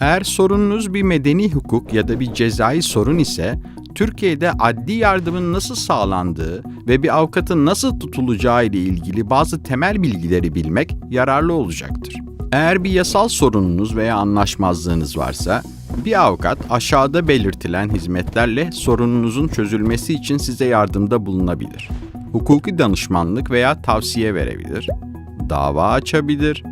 Eğer sorununuz bir medeni hukuk ya da bir cezai sorun ise, Türkiye'de adli yardımın nasıl sağlandığı ve bir avukatın nasıl tutulacağı ile ilgili bazı temel bilgileri bilmek yararlı olacaktır. Eğer bir yasal sorununuz veya anlaşmazlığınız varsa, bir avukat aşağıda belirtilen hizmetlerle sorununuzun çözülmesi için size yardımda bulunabilir. Hukuki danışmanlık veya tavsiye verebilir, dava açabilir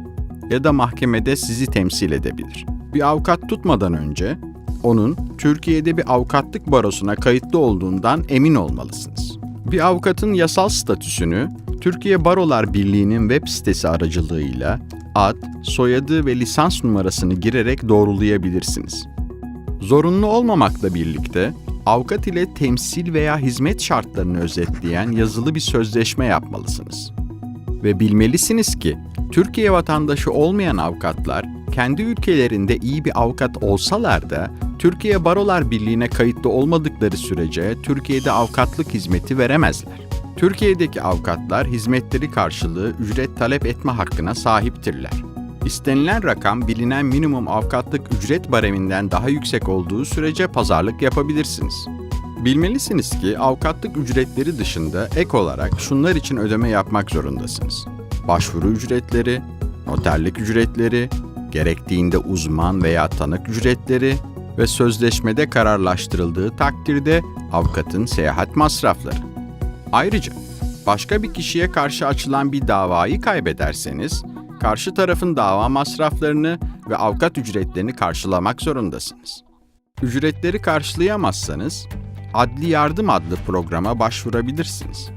ya da mahkemede sizi temsil edebilir. Bir avukat tutmadan önce onun Türkiye'de bir avukatlık barosuna kayıtlı olduğundan emin olmalısınız. Bir avukatın yasal statüsünü Türkiye Barolar Birliği'nin web sitesi aracılığıyla ad, soyadı ve lisans numarasını girerek doğrulayabilirsiniz. Zorunlu olmamakla birlikte avukat ile temsil veya hizmet şartlarını özetleyen yazılı bir sözleşme yapmalısınız. Ve bilmelisiniz ki Türkiye vatandaşı olmayan avukatlar kendi ülkelerinde iyi bir avukat olsalar da Türkiye Barolar Birliği'ne kayıtlı olmadıkları sürece Türkiye'de avukatlık hizmeti veremezler. Türkiye'deki avukatlar hizmetleri karşılığı ücret talep etme hakkına sahiptirler. İstenilen rakam bilinen minimum avukatlık ücret bareminden daha yüksek olduğu sürece pazarlık yapabilirsiniz. Bilmelisiniz ki avukatlık ücretleri dışında ek olarak şunlar için ödeme yapmak zorundasınız. Başvuru ücretleri, noterlik ücretleri, gerektiğinde uzman veya tanık ücretleri ve sözleşmede kararlaştırıldığı takdirde avukatın seyahat masrafları. Ayrıca başka bir kişiye karşı açılan bir davayı kaybederseniz, karşı tarafın dava masraflarını ve avukat ücretlerini karşılamak zorundasınız. Ücretleri karşılayamazsanız, Adli Yardım adlı programa başvurabilirsiniz.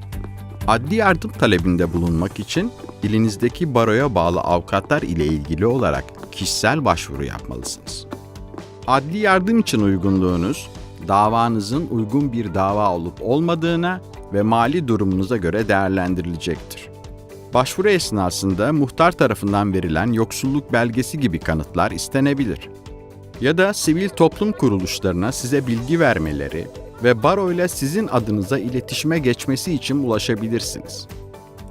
Adli yardım talebinde bulunmak için ilinizdeki baroya bağlı avukatlar ile ilgili olarak kişisel başvuru yapmalısınız. Adli yardım için uygunluğunuz, davanızın uygun bir dava olup olmadığına ve mali durumunuza göre değerlendirilecektir. Başvuru esnasında muhtar tarafından verilen yoksulluk belgesi gibi kanıtlar istenebilir. Ya da sivil toplum kuruluşlarına size bilgi vermeleri ve baro ile sizin adınıza iletişime geçmesi için ulaşabilirsiniz.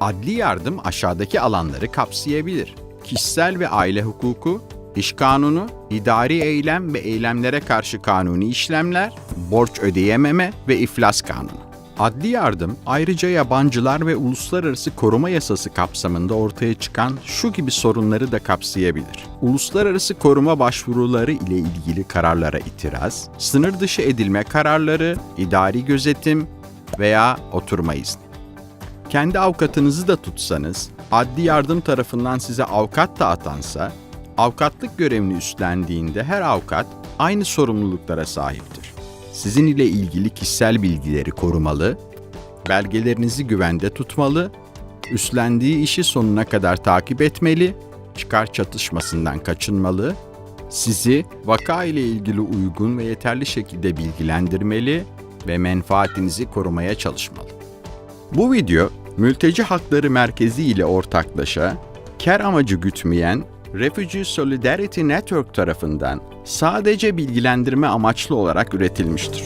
Adli yardım aşağıdaki alanları kapsayabilir. Kişisel ve aile hukuku, iş kanunu, idari eylem ve eylemlere karşı kanuni işlemler, borç ödeyememe ve iflas kanunu. Adli yardım ayrıca yabancılar ve uluslararası koruma yasası kapsamında ortaya çıkan şu gibi sorunları da kapsayabilir. Uluslararası koruma başvuruları ile ilgili kararlara itiraz, sınır dışı edilme kararları, idari gözetim veya oturma izni. Kendi avukatınızı da tutsanız, adli yardım tarafından size avukat da atansa, avukatlık görevini üstlendiğinde her avukat aynı sorumluluklara sahiptir. Sizin ile ilgili kişisel bilgileri korumalı, belgelerinizi güvende tutmalı, üstlendiği işi sonuna kadar takip etmeli, çıkar çatışmasından kaçınmalı, sizi vaka ile ilgili uygun ve yeterli şekilde bilgilendirmeli ve menfaatinizi korumaya çalışmalı. Bu video, Mülteci Hakları Merkezi ile ortaklaşa, kar amacı gütmeyen Refugee Solidarity Network tarafından sadece bilgilendirme amaçlı olarak üretilmiştir.